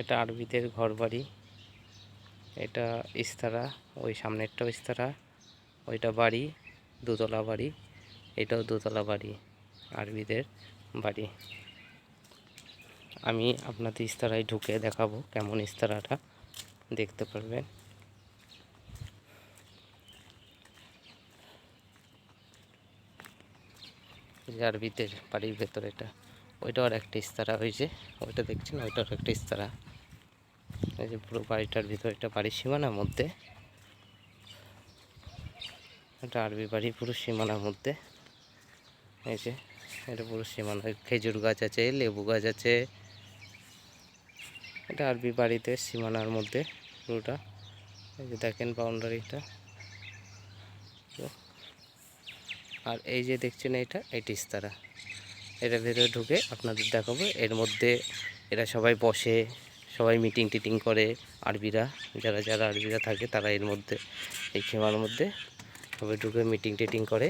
এটা আরবিদের ঘর বাড়ি এটা ইস্তারা, ওই সামনেরটাও ইস্তারা, ওইটা বাড়ি, দোতলা বাড়ি, এটাও দোতলা বাড়ি, আরবিদের বাড়ি। আমি আপনাদের ইস্তারায় ঢুকে দেখাবো কেমন ইস্তারাটা, দেখতে পারবেন। আরবিদের বাড়ির ভেতর এটা, ওইটাও আর একটা ইস্তারা হয়েছে ওইটা দেখছেন, ওইটাও একটা ইস্তারা। এই যে পুরো বাড়িটার ভিতর এটা বাড়ির সীমানার মধ্যে। এটা আরবি বাড়ি পুরো সীমানার মধ্যে। এই যে, এটা পুরো সীমানা। খেজুর গাছ আছে, লেবু গাছ আছে। এটা আরবি বাড়িতে সীমানার মধ্যে পুরোটা। এই যে দেখেন বাউন্ডারিটা। আর এই যে দেখছেন এটা এটি ইস্তারা এটার ভেতরে ঢুকে আপনাদের দেখাবো। এর মধ্যে এরা সবাই বসে। সবাই মিটিং টিটিং করে আরবিরা, যারা যারা আরবিরা থাকে তারা এর মধ্যে, এই খেমার মধ্যে সবাই ঢুকে মিটিং টিটিং করে।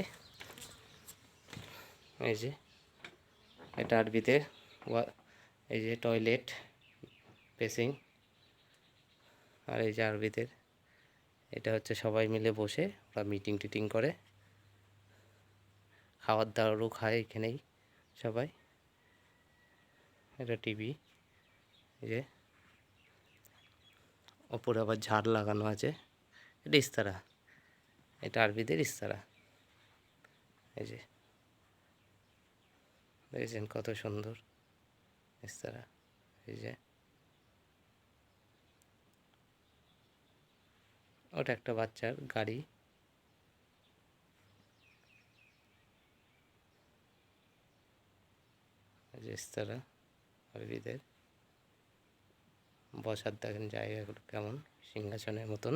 এই যে, এটা আরবিতে এই যে টয়লেট পেসিং আর এই যে আরবিদের এটা হচ্ছে সবাই মিলে বসে ওরা মিটিং টিটিং করে। খাওয়ার দাওয়ারও খায় এখানেই সবাই। এটা টিভি যে। ওপরে আবার ঝাড় লাগানো আছে। এটা ইস্তারা। এটা আরবিদের ইস্তারা। এই যে। দেখেছেন কত সুন্দর ইস্তারা। এই যে। ওটা একটা বাচ্চার গাড়ি। ইস্তারা আরবিদের। বসার দেখেন জায়গাগুলো কেমন সিংহাসনের মতন।